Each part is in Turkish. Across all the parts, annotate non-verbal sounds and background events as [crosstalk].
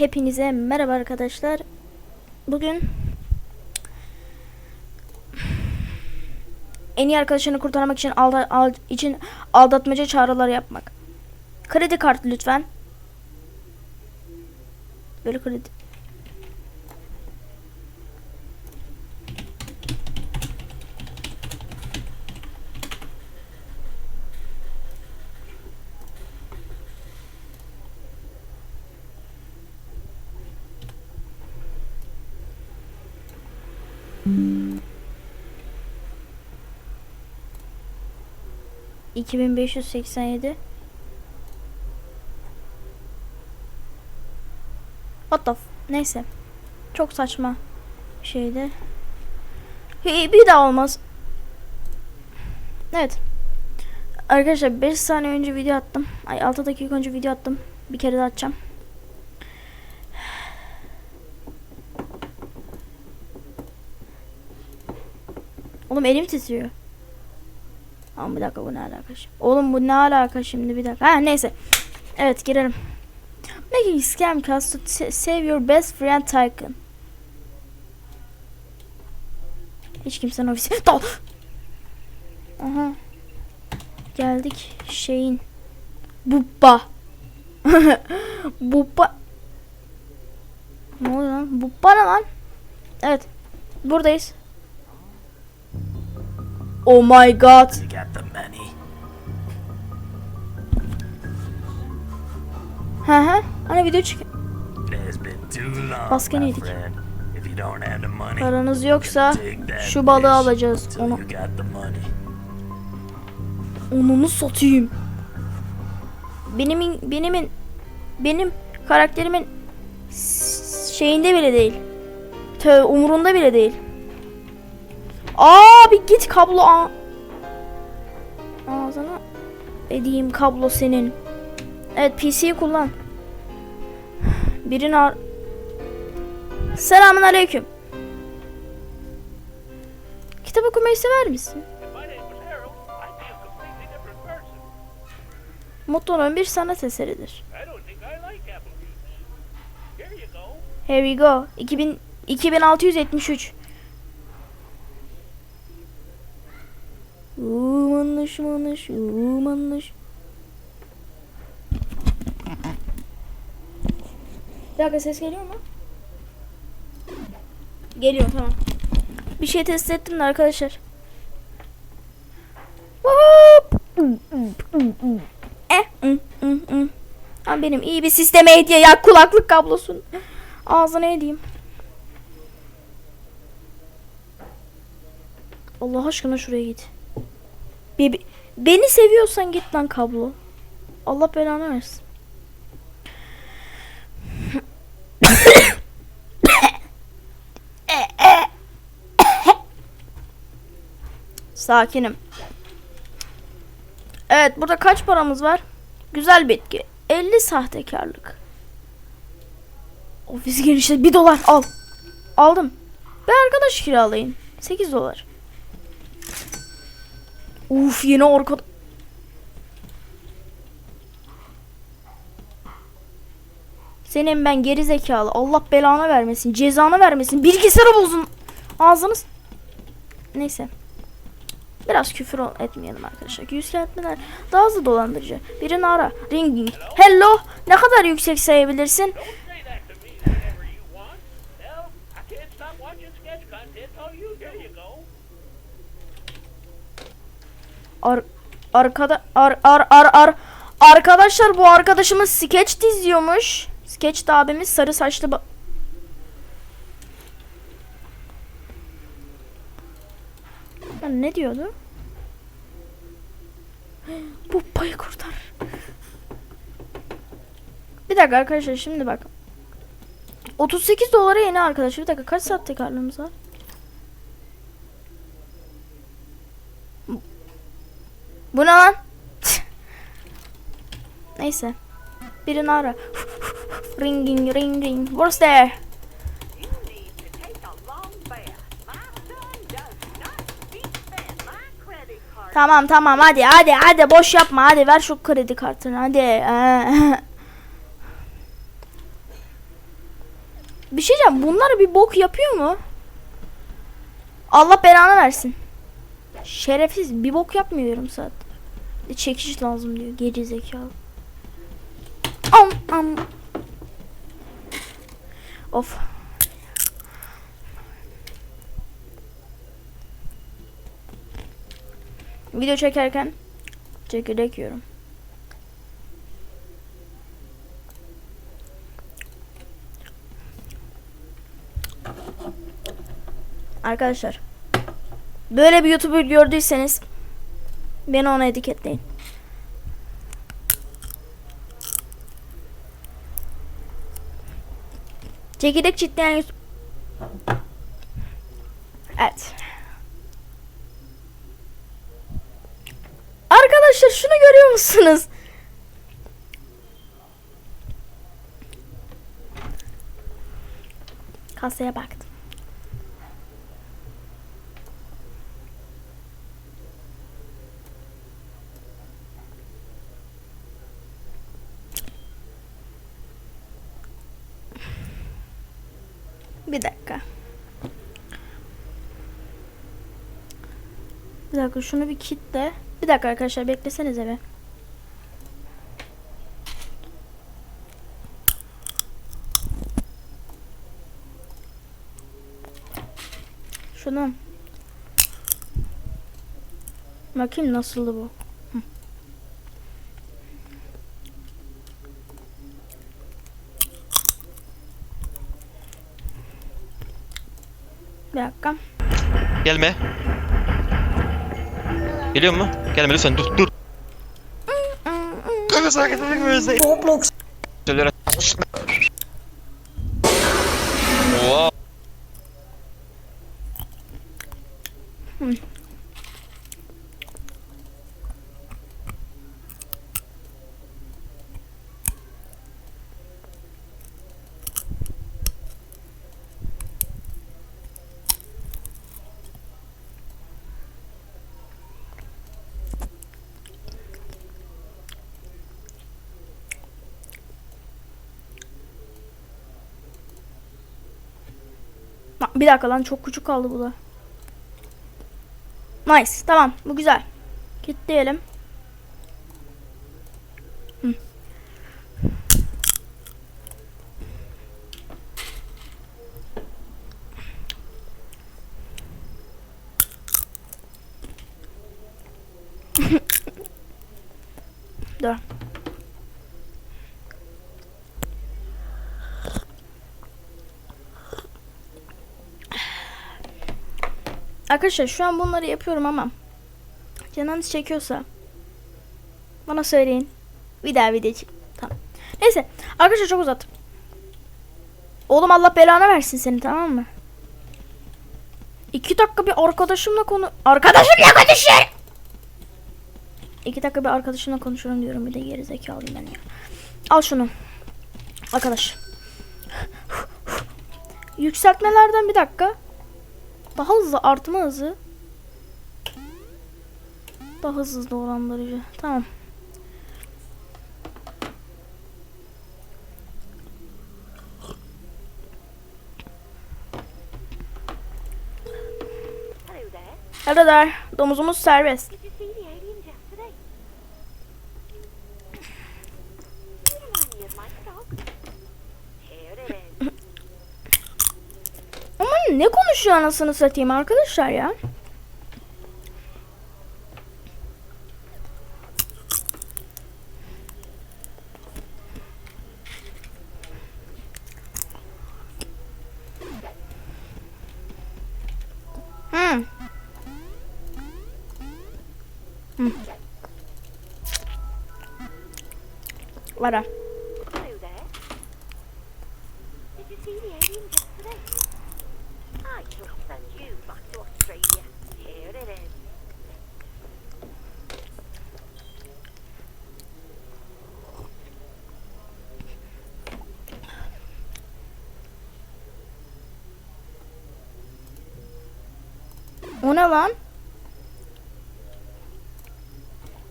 Hepinize merhaba arkadaşlar. Bugün en iyi arkadaşını kurtarmak için alda, al, için aldatmaca çağrılar yapmak. Kredi kartı lütfen. Böyle kredi. İki bin beş yüz seksen yedi. What the f- Neyse. Çok saçma şeydi. Hi- Bir daha olmaz. Evet. Arkadaşlar 5 saniye önce video attım. Ay 6 dakika önce video attım. Bir kere daha atacağım. Oğlum elim titriyor. Ama bir dakika bu ne alaka şimdi? Oğlum bu ne alaka şimdi bir dakika. Ha neyse. Evet girelim. Making scam calls to save your best friend Tycoon. Hiç kimsenin ofisi. [laughs] Dal. Aha. Geldik şeyin. Bubba. [laughs] Bubba. Ne oluyor lan? Bubba ne lan? Evet. Buradayız. Oh my god. You got the money. Hı hı. Hani video çık. Baskın yedik. Paranız yoksa şu balığı alacağız. Onu onunu satayım. Benim benim benim karakterimin şeyinde bile değil. Tö umurunda bile değil. Aa bir git kablo a Ağzına edeyim kablo senin. Evet PC'yi kullan. Birini ar Selamun aleyküm. Kitap okumayı sever misin? Motonun bir sanat eseridir. Here we go. 2000, 2673. Umanış manış umanış. Bir dakika ses geliyor mu? Geliyor tamam. Bir şey test ettim de arkadaşlar. Hop. Eh. Ama benim iyi bir sisteme hediye ya kulaklık kablosunu. Ağzına edeyim. Allah aşkına şuraya git. Be- beni seviyorsan git lan kablo. Allah belanı versin. Sakinim. Evet burada kaç paramız var? Güzel bitki. 50 sahtekarlık. Ofis genişle 1 dolar al. Aldım. Bir arkadaş kiralayın. 8 dolar. Uf yine orka... Senin ben geri zekalı. Allah belanı vermesin. Cezanı vermesin. Bilgisayarı bozun. Ağzınız... Neyse. Biraz küfür etmeyelim arkadaşlar. Yüz kağıtlar daha hızlı dolandırıcı. Birini ara. Ringing. Hello. Ne kadar yüksek sayabilirsin? Ar arkada ar ar ar ar arkadaşlar bu arkadaşımız sketch diziyormuş. De abimiz sarı saçlı ne diyordu? [gasps] Bu payı kurtar. Bir dakika arkadaşlar şimdi bak. 38 dolara yeni arkadaş. Bir dakika kaç saat tekrarlığımız var? Bu ne lan? Neyse. Birini ara. [laughs] Ringing ring ring. What's there? Tamam tamam hadi hadi hadi boş yapma hadi ver şu kredi kartını hadi. [laughs] Bir şey diyeceğim. Bunlar bir bok yapıyor mu? Allah belanı versin. Şerefsiz bir bok yapmıyor yarım saat. Çekiş lazım diyor. Geri zekalı. Am am. Of. Video çekerken çekirdek yiyorum. Arkadaşlar böyle bir YouTuber gördüyseniz beni ona etiketleyin. Çekirdek çitleyen. Evet. Arkadaşlar şunu görüyor musunuz? Kasaya baktım. Bir dakika. Bir dakika şunu bir kitle. Bir dakika arkadaşlar beklesenize be. Şunu. Bakayım nasıldı bu. Hı. Bir dakika. Gelme. Geliyor mu? Gelme lütfen dur dur. Kanka sakin ol böyle. Roblox. Söylere. Wow. Lan Bir dakika lan çok küçük kaldı bu da. Nice. Tamam. Bu güzel. Kilitleyelim. Hı. [laughs] Dur. Arkadaşlar şu an bunları yapıyorum ama canınız çekiyorsa bana söyleyin. Bir daha video çek. Tamam. Neyse. Arkadaşlar çok uzattım. Oğlum Allah belanı versin seni tamam mı? İki dakika bir arkadaşımla konu... Arkadaşımla konuşuyorum! İki dakika bir arkadaşımla konuşuyorum diyorum. Bir de geri zekalıyım ben ya. Al şunu. Arkadaş. Yükseltmelerden bir dakika. Daha hızlı artma hızı. Daha hızlı oranlarıcı. Tamam. Hello there. Domuzumuz serbest. Did you see the aliens yesterday? They remind me of my dog. Here it is. Ama konuşuyor anasını satayım arkadaşlar ya? Hmm. Hmm. Vara. Hello there. Did you see the aliens yesterday? I shall send you back to Australia. Here it is. O ne lan?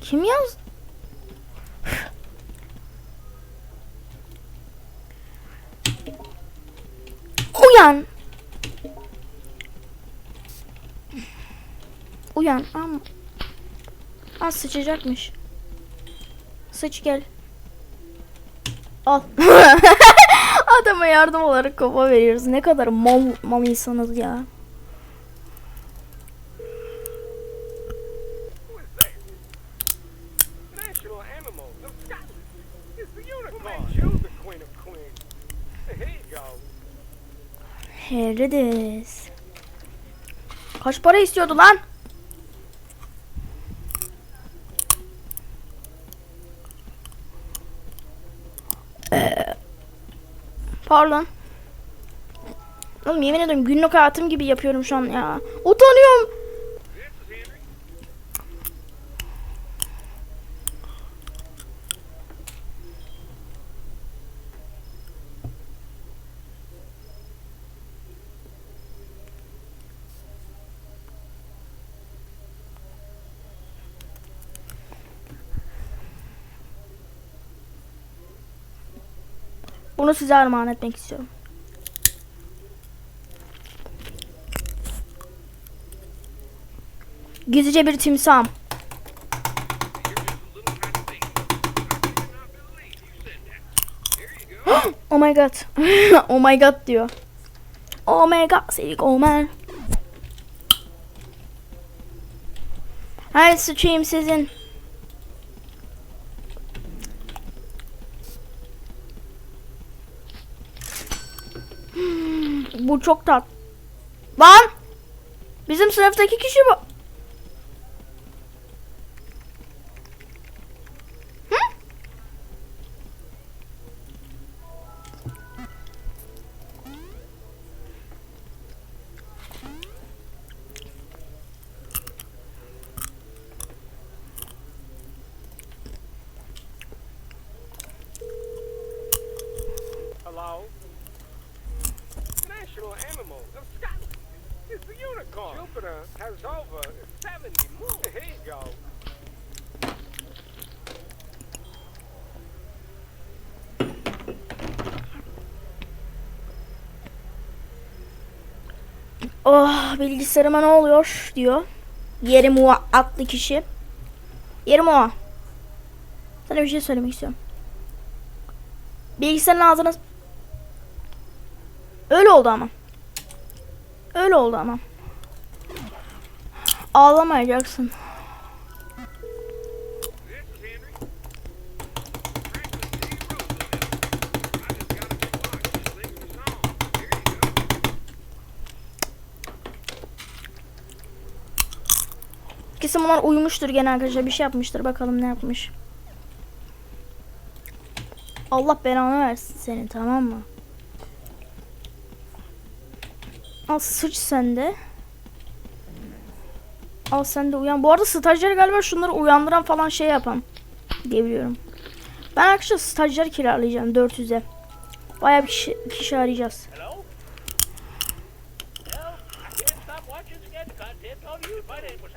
Kim yaz? uyan. Uyan. Ama. Az sıçacakmış. Sıç gel. Al. [laughs] Adama yardım olarak kafa veriyoruz. Ne kadar mal, mal insanız ya. Who is that? National animal of Scotland. It's the unicorn. Who made you the queen of queens? Here you go. Herodes. Kaç para istiyordu lan? Ee, Pardon. Oğlum yemin ediyorum günlük hayatım gibi yapıyorum şu an ya. Utanıyorum. Bunu size armağan etmek istiyorum. Gizlice bir timsahım. [gasps] oh my god. [laughs] oh my god diyor. Oh my god silik man. Her sıçayım sizin. Bu çok tat. Lan! Bizim sınıftaki kişi bu. It's the unicorn. Jupiter has over 70 moons. Here you go. Oh bilgisayarıma ne oluyor diyor. Yerim o adlı kişi. Yerim o. Sana bir şey söylemek istiyorum. Bilgisayarın ağzına... Öyle oldu ama. Öyle oldu ama. Ağlamayacaksın. Kesin bunlar uyumuştur gene arkadaşlar. Bir şey yapmıştır. Bakalım ne yapmış. Allah belanı versin seni tamam mı? Al sıç sen de. Al sen de uyan. Bu arada stajyer galiba şunları uyandıran falan şey yapan. Diyebiliyorum. Ben arkadaşlar stajyer kiralayacağım 400'e. Bayağı bir kişi, kişi arayacağız. Hello? Well,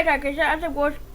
Evet arkadaşlar artık boş. Right,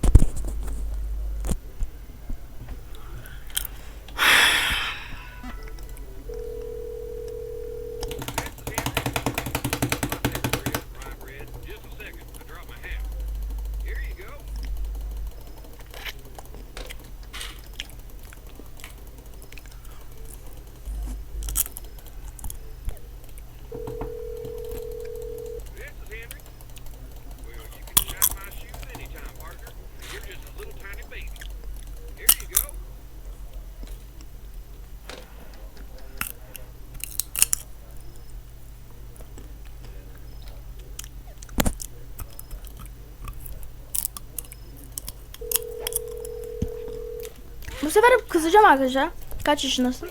Bu sefer kızacağım arkadaşlar. Kaç yaşındasın?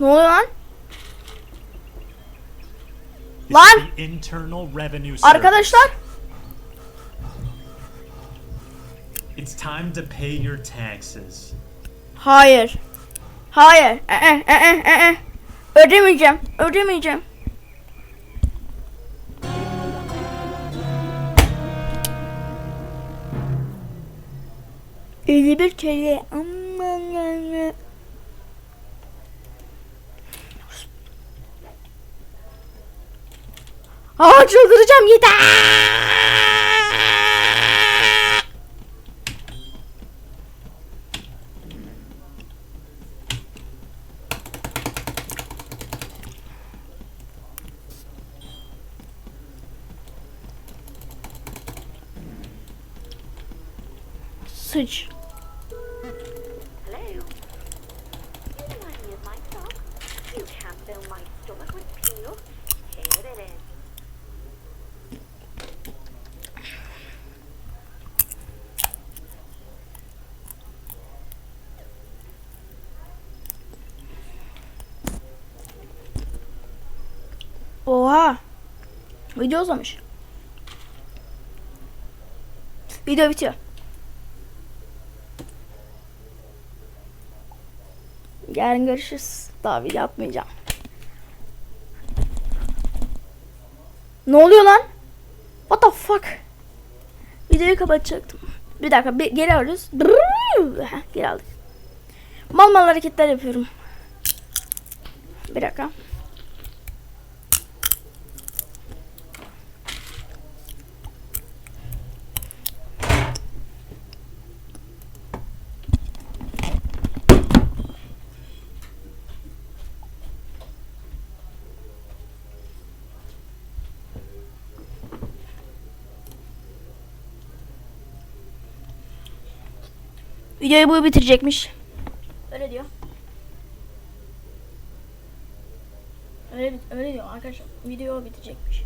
Ne oluyor lan? Lan! Arkadaşlar. It's time to pay your taxes. Hayır. Hayır. Ee, ee, ee, ee. Ödemeyeceğim. Ödemeyeceğim. Elli bir kere. Aman. Aa çıldıracağım yeter. Sıç. Hello? You remind me of my dog. You can't fill my stomach with peanuts. Here it is. Oha. Video uzamış. Video bitiyor. Yarın görüşürüz. Daha video atmayacağım. Ne oluyor lan? What the fuck? Videoyu kapatacaktım. Bir dakika bir, geri alıyoruz. Heh, Geri aldık. Mal mal hareketler yapıyorum. Bir dakika. Videoyu bu bitirecekmiş. Öyle diyor. Öyle, öyle diyor arkadaşlar. Video o bitirecekmiş.